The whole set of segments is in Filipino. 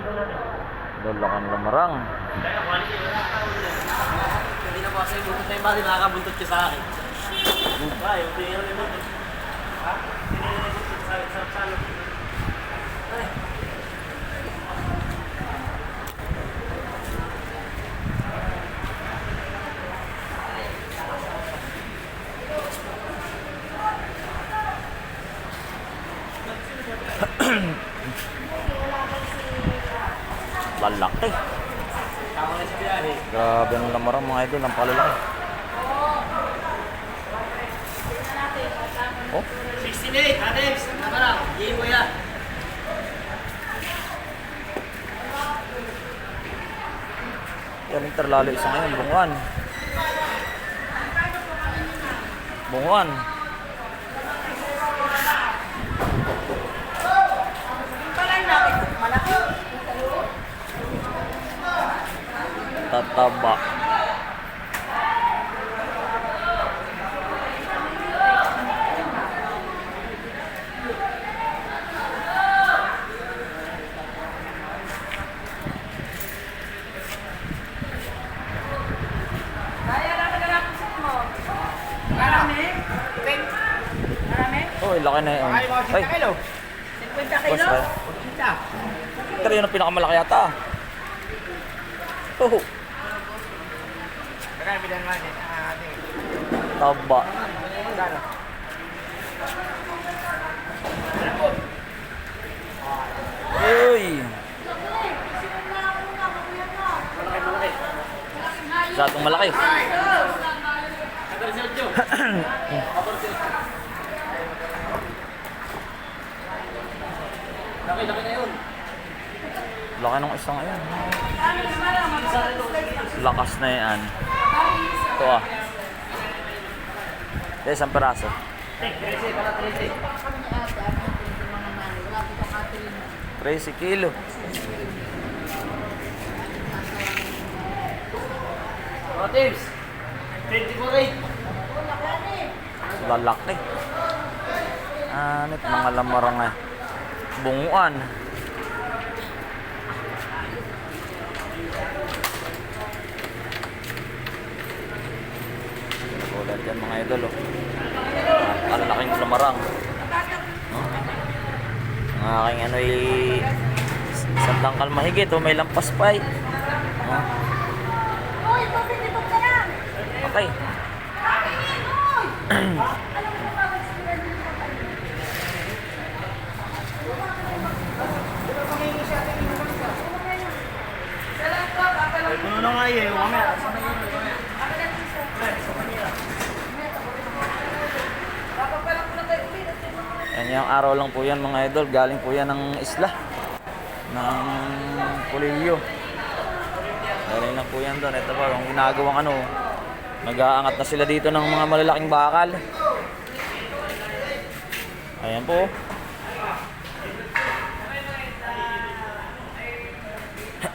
Lalakan lamarang. Hindi na po kasi buntot na yung bali, nakakabuntot ka sa akin. Lalaki. Grabe ang lamarang mga idol. Ang palalaki. Oh, 68, Adex. Tama lang. Hindi mo yan. yan yung terlalo isa ngayon. Bunguan. Bunguan. Tataba. Oh, laki na yun. Ay, kilo. 50 boss, kilo? ay. Pero yun ang pinakamalaki yata. Oh, Kaya bilang nga din. ating. taba. Gano? Uy! Malaki. Masyadong malaki. Kadal si Ocho. Abor si Ocho. Laki, laki na yun. Laki ng isang ngayon. Lakas na yan. Ito ah. Ito isang peraso. 13, pala 13. 13 kilo. Mga teams. 24 8. Lalaki. Anit mga lamarang eh. Bunguan. Tulad yan mga idol oh. Ang laking lamarang. No? Ang aking ano ay sandang kalmahigit oh. May lampas pa eh. No? Okay. Puno na nga eh. Mamaya. Yan yung araw lang po yan mga idol. Galing po yan ng isla. Ng Pulilio. Galing lang po yan doon. Ito pa, yung ginagawang ano. Nag-aangat na sila dito ng mga malalaking bakal. Ayan po.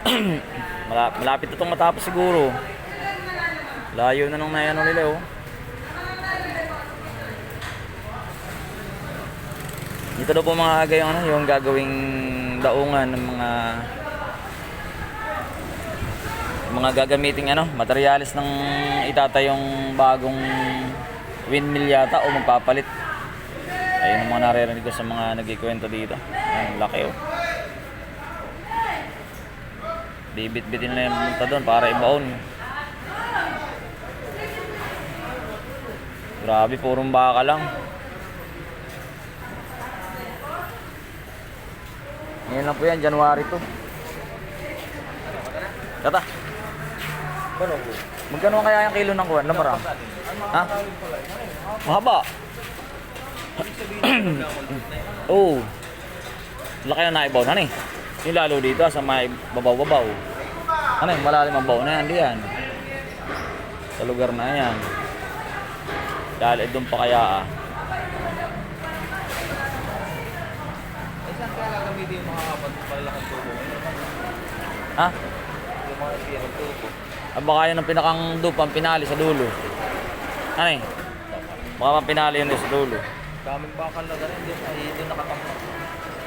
Mala- Malapit na itong matapos siguro. Layo na nung nayano nila oh. Dito daw po mga aga yung, ano, yung gagawing daungan ng mga mga gagamiting ano, materialis ng itatayong bagong windmill yata o magpapalit. Ayun ang mga naririnig ko sa mga nagkikwento dito. Ang laki oh. Bibit-bitin na yung punta doon para ibaon. Grabe, purong baka lang. Ngayon lang po yan, January 2. Tata. Magkano kaya yung kilo ng kuwan? Lamarang? Ha? Mahaba. Oo. oh. Laki na naibaw na ni. Yung lalo dito sa may babaw-babaw. Ano yung malalim ang baw na yan? Di yan. Sa lugar na yan. Dahil eh, doon pa kaya ah. hindi yung mga malalaking tubo. Ano ha? Yung mga pinakang tubo. Ah, baka yun ang pinakang dupa, ang pinali sa dulo. Ano eh? Baka pang pinali yun eh, sa dulo. Daming bakal na ganun, hindi na hindi nakatapak.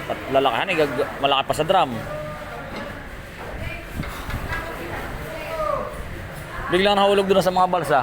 At lalakihan eh, gag- pa sa drum. Biglang nahulog doon sa mga balsa.